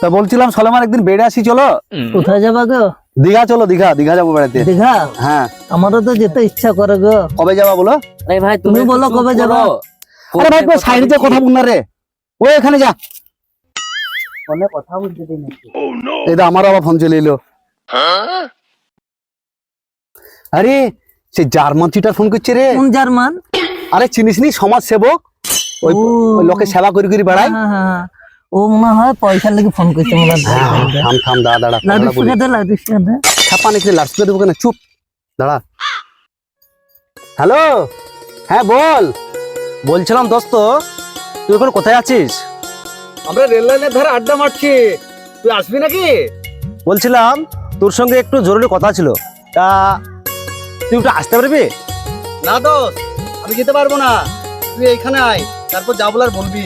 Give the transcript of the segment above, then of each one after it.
তা বলছিলাম সলেমান একদিন বেড়ে আসি চলো। কোথায় যাবা গো? দীঘা চলো দীঘা দীঘা যাব বেড়াতে। দীঘা? হ্যাঁ। আমারও তো যেতে ইচ্ছা করে গো। কবে যাবা বলো? আরে ভাই তুমি বলো কবে যাবা? আরে ভাই সাইডে কথা বলছি। বল না রে। ওই এখানে যা। ফোনে কথা বলতে। এই তো আমার আবার ফোন চলে এলো। আরে সে জার্মান চিটার ফোন করছে রে। কোন জার্মান? আরে চিনিস নি সমাজ সেবক ওই। লোকে সেবা করি করি বেড়ায়। হ্যাঁ, হ্যাঁ, হ্যাঁ। ও মনে হয় পয়সার লেগে ফোন করছে মনে হয়। থাম থাম দাঁড়া দাঁড়া দে দে। ছাপা নাকি দেবো কেন? চুপ দাঁড়া। হ্যালো? হ্যাঁ বল। বলছিলাম দোস্ত তুই এখন কোথায় আছিস? আমরা রেল লাইনের ধারে আড্ডা মারছি। তুই আসবি নাকি? বলছিলাম তোর সঙ্গে একটু জরুরি কথা ছিল। তা তুই একটু আসতে পারবি? না দোষ আমি যেতে পারব না। তুই এইখানে আয় তারপর যা বলার বলবি।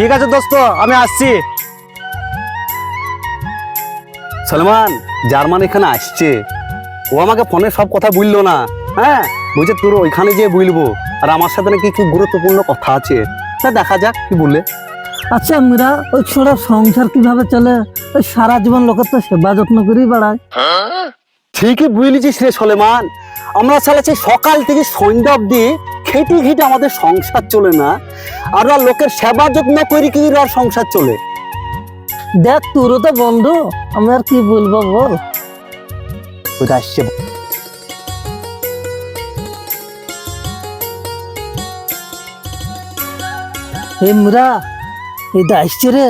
ঠিক আছে দোস্ত আমি আসছি। সলমান জার্মান এখানে আসছে। ও আমাকে ফোনে সব কথা বলল না। হ্যাঁ বলছে তোর ওইখানে গিয়ে বলব। আর আমার সাথে নাকি কি গুরুত্বপূর্ণ কথা আছে। তা দেখা যাক কি বলে। আচ্ছা মীরা ওই ছোড়া সংসার কীভাবে চলে? ওই সারা জীবন লোকের তো সেবা যত্ন করেই বেড়ায়। ঠিকই বুঝলিছিস রে সলেমান। আমরা চালাচ্ছি সকাল থেকে সন্ধ্যা অব্দি খেটে খেটে আমাদের সংসার চলে না। আর লোকের সেবা যত্ন করি কি আর সংসার চলে? দেখ তোরও তো বন্ধু। আমি আর কি বলব বল? কোথায় আসছে। হে এটা আসছে রে।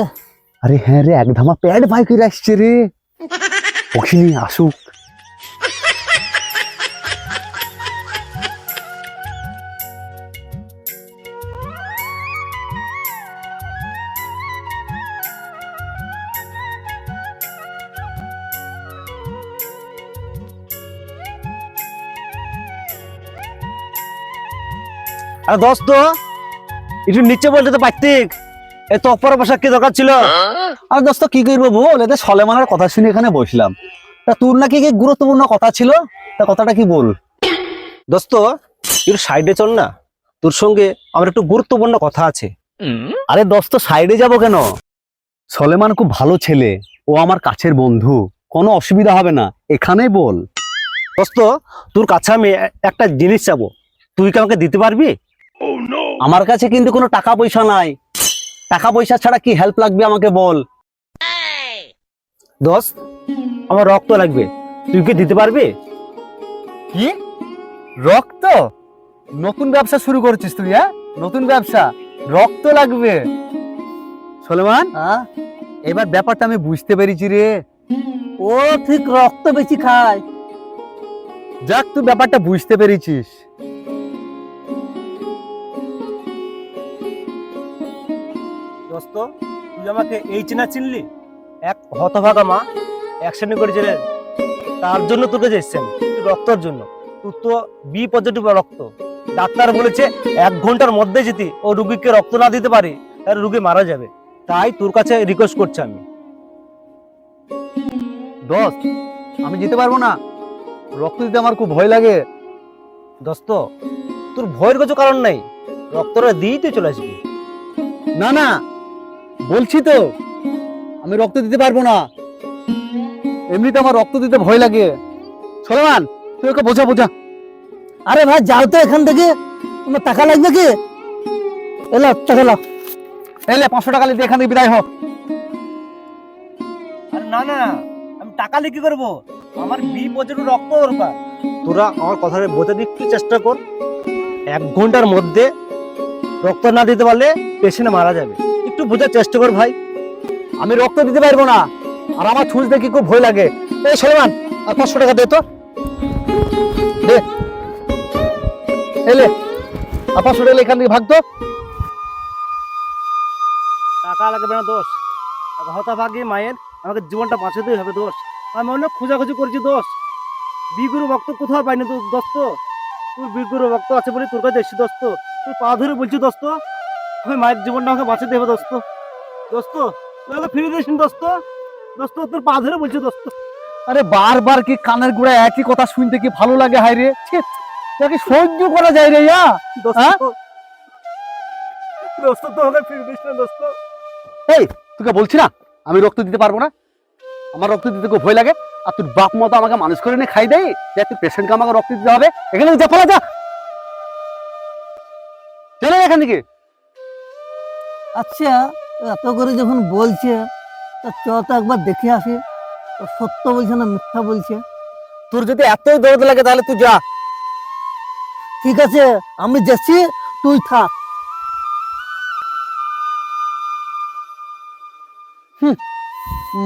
আরে হ্যাঁ রে এক ধামা প্যাড ভাই করে আসছে রে। ওখানে আসুক। আরে দোস্ত, একটু নিচে বলতে তো পারতিক। এই তো অপর বসা কি দরকার ছিল। আর দোস্ত, কি করব বল? এতে সলেমানের কথা শুনে এখানে বসলাম। তা তোর নাকি কি গুরুত্বপূর্ণ কথা ছিল? তা কথাটা কি বল? দোস্ত, একটু সাইডে চল না। তোর সঙ্গে আমার একটু গুরুত্বপূর্ণ কথা আছে। আরে দোস্ত, সাইডে যাব কেন? সলেমান খুব ভালো ছেলে। ও আমার কাছের বন্ধু। কোনো অসুবিধা হবে না। এখানেই বল। দোস্ত, তোর কাছে আমি একটা জিনিস চাবো। তুই কি আমাকে দিতে পারবি? আমার কাছে কিন্তু কোনো টাকা পয়সা নাই। টাকা পয়সা ছাড়া কি হেল্প লাগবে আমাকে বল। দোস্ত আমার রক্ত লাগবে। তুই কি দিতে পারবি? কি? রক্ত? নতুন ব্যবসা শুরু করেছিস তুই হ্যাঁ? নতুন ব্যবসা। রক্ত লাগবে। সলেমান? হ্যাঁ? এবার ব্যাপারটা আমি বুঝতে পেরেছি রে। ও ঠিক রক্ত বেশি খায়। যাক তুই ব্যাপারটা বুঝতে পেরেছিস। দোস্ত তুই আমাকে এই চেনা চিনলি, এক হতভাগা মা অ্যাক্সিডেন্ট করেছিলেন তার জন্য তোকে এসছেন রক্তর জন্য। তোর তো বি পজিটিভ রক্ত। ডাক্তার বলেছে, এক ঘণ্টার মধ্যে যদি ও রুগীকে রক্ত না দিতে পারে, তাহলে রুগী মারা যাবে। তাই তোর কাছে রিকোয়েস্ট করছি আমি। দোস্ত, আমি যেতে পারব না। রক্ত দিতে আমার খুব ভয় লাগে। দোস্ত, তোর ভয়ের কিছু কারণ নাই। রক্তটা দিয়েই তুই চলে আসবি। না না বলছি তো আমি রক্ত দিতে পারব না। এমনিতে আমার রক্ত দিতে ভয় লাগে। সলেমান তুই ওকে বোঝা বোঝা। আরে ভাই যাও তো এখান থেকে। তোমার টাকা লাগবে কি? এলো টাকা লাও এলে পাঁচশো টাকা লিখে এখান থেকে বিদায় হোক আরে না না আমি টাকা নিয়ে কি করব? আমার বি পজিটিভ রক্ত দরকার। তোরা আমার কথাটা বোঝার একটু চেষ্টা কর। এক ঘণ্টার মধ্যে রক্ত না দিতে পারলে পেশেন্ট মারা যাবে। একটু বোঝার চেষ্টা কর ভাই। আমি রক্ত দিতে পারব না। আর আমার ছুঁচ দেখি খুব ভয় লাগে। এই সলেমান, আর পাঁচশো টাকা দে তো। এলে আর পাঁচশো টাকা এখান থেকে ভাগতো টাকা লাগবে না দোষ। মায়ের আমাকে জীবনটা বাঁচাতেই হবে দোষ। আমি অনেক খোঁজাখুঁজি করেছি দোষ। বিগুরু ভক্ত কোথাও পাইনি দোস্ত। তুই বিগুরু ভক্ত আছে বলে তোর কাছে এসছি, দোস্ত। তুই পা ধরে বলছি, দোস্ত। আমি মায়ের জীবনটা আমাকে বাঁচাতে হবে দোস্ত। দোস্ত আমাকে ফিরে দিস দোস্ত। দোস্ত তোর পা ধরে বলছি দোস্ত। আরে বারবার কি কানের গোড়ায় একই কথা শুনতে কি ভালো লাগে হাই রে? তাকে সহ্য করা যায় রে ইয়া? দোস্ত হ্যাঁ? দোস্ত ফিরে দিস না দোস্ত। এই তোকে বলছি না আমি রক্ত দিতে পারব না। আমার রক্ত দিতে খুব ভয় লাগে। আর তোর বাপ মতো আমাকে মানুষ করে নিয়ে খাই দেয়। যে তুই পেশেন্টকে আমাকে রক্ত দিতে হবে। এখানে যা পড়া যা। চলে এখান থেকে। আচ্ছা এত করে যখন বলছে তা চ তো একবার দেখে আসি। ও সত্য বলছে না মিথ্যা বলছে? তোর যদি এতই দরদ লাগে তাহলে তুই যা। ঠিক আছে আমি যাচ্ছি তুই থাক।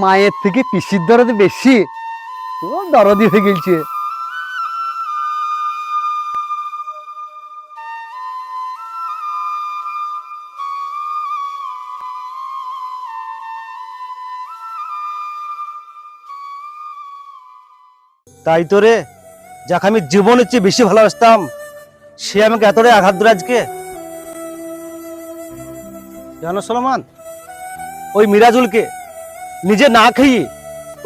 মায়ের থেকে পিসির দরদ বেশি। ও দরদি হয়ে গেছে তাই তো রে যাকে আমি জীবনের চেয়ে বেশি ভালোবাসতাম, সে আমাকে এতটাই আঘাত দিল আজকে। জানো সলমান, ওই মিরাজুলকে নিজে না খেয়ে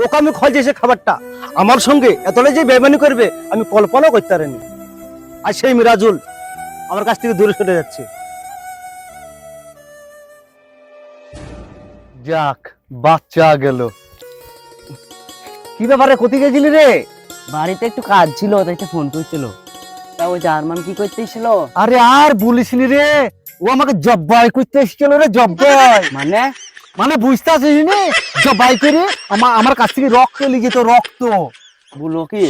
ওকে আমি খোঁজে সে খাবারটা আমার সঙ্গে এতটাই যে বেমানি করবে, আমি কল্পনাও করতে পারিনি। আর সেই মিরাজুল আমার কাছ থেকে দূরে সরে যাচ্ছে। যাক, বাচ্চা গেল। কি ব্যাপারে কোথায় গেছিলি রে? বাড়িতে একটু কাজ ছিল তাই ফোন করছিল। তা ওই জার্মান কি করতে এসেছিল? আরে আর বলিসনি রে ও আমাকে জব্বাই করতে এসেছিল রে জব্বাই মানে? মানে বুঝতে আসিস নি জব্বাই করে আমার আমার কাছ থেকে রক্ত লিখে তো রক্ত। বলো কি?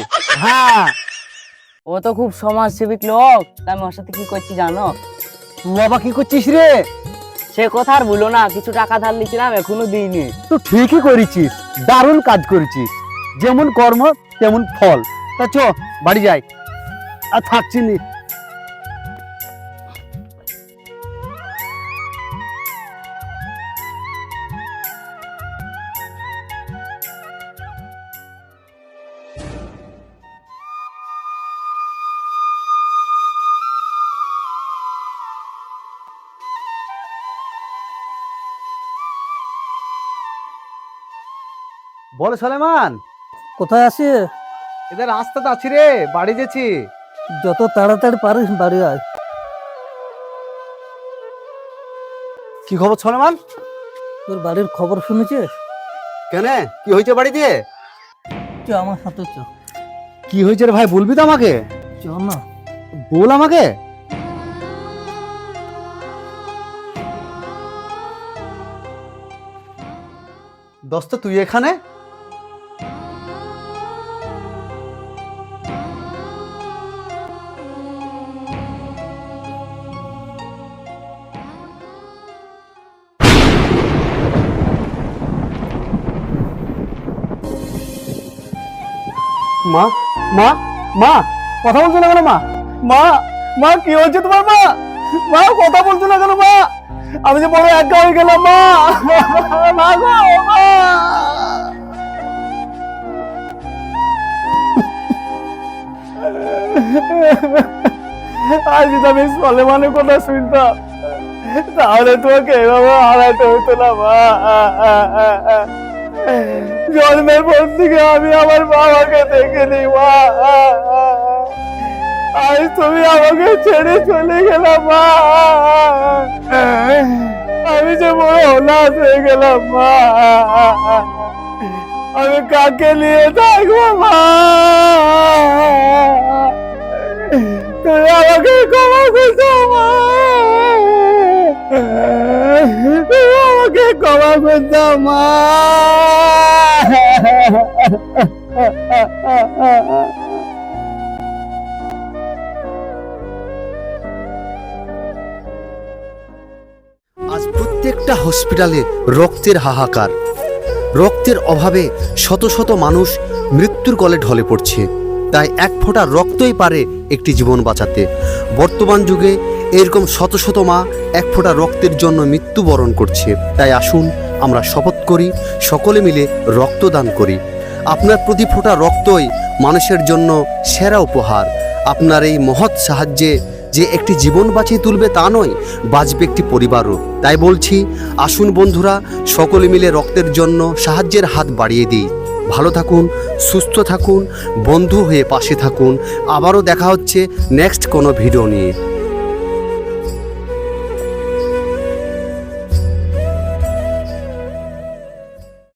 হ্যাঁ। ও তো খুব সমাজসেবিক লোক তা আমি ওর সাথে কি করছি জানো? তুই আবার কি করছিস রে? সে কথা আর বলো না কিছু টাকা ধার নিয়েছিলাম এখনও দিইনি। তুই ঠিকই করেছিস দারুণ কাজ করেছিস। যেমন কর্ম তেমন ফল। তা চ বাড়ি যাই। আর থাকছি নি। বল সলেমান। কোথায় আছি এদের রাস্তাতে আছি রে বাড়ি যেছি যত তাড়াতাড়ি পারিস বাড়ি আয়। কি খবর সলেমান? তোর বাড়ির খবর শুনেছিস? কেন? কি হয়েছে বাড়ি দিয়ে? চ আমার সাথে চ। কি হয়েছে রে ভাই বলবি তো আমাকে? চ না। বল আমাকে। দোস্ত তুই এখানে? মা মা মা, কথা বলছো না কেন মা? মা মা, কি হচ্ছে তোমার মা? মা, কথা বলছো না কেন মা? আমি যে বড় একা হয়ে গেলাম, মা। মা গো, মা। আজ আমি সলেমানের কথা শুনতাম, তাহলে তোমাকে এভাবে হারাতে হতো না, মা। জন্মের পর থেকে আমি আমার বাবাকে দেখিনি, মা। আজ তুমি আমাকে ছেড়ে চলে গেলাম মা। আমি যে বড় অনাথ হয়ে গেলাম, মা। আমি কাকে নিয়ে থাকব, মা? তুমি আমাকে ক্ষমা করছ মা। আমাকে ক্ষমা করছ মা। আজ প্রত্যেকটা হসপিটালে রক্তের হাহাকার। রক্তের অভাবে শত শত মানুষ মৃত্যুর কলে ঢলে পড়ছে। তাই এক ফোঁটা রক্তই পারে একটি জীবন বাঁচাতে। বর্তমান যুগে এরকম শত শত মা এক ফোঁটা রক্তের জন্য মৃত্যুবরণ করছে। তাই আসুন, আমরা শপথ করি, সকলে মিলে রক্তদান করি। আপনার প্রতি ফোঁটা রক্তই মানুষের জন্য সেরা উপহার। আপনার এই মহৎ সাহায্যে যে একটি জীবন বাঁচিয়ে তুলবে তা নয়, বাঁচবে একটি পরিবারও। তাই বলছি, আসুন বন্ধুরা, সকলে মিলে রক্তের জন্য সাহায্যের হাত বাড়িয়ে দিই। ভালো থাকুন, সুস্থ থাকুন, বন্ধু হয়ে পাশে থাকুন। আবারও দেখা হচ্ছে নেক্সট কোনো ভিডিও নিয়ে।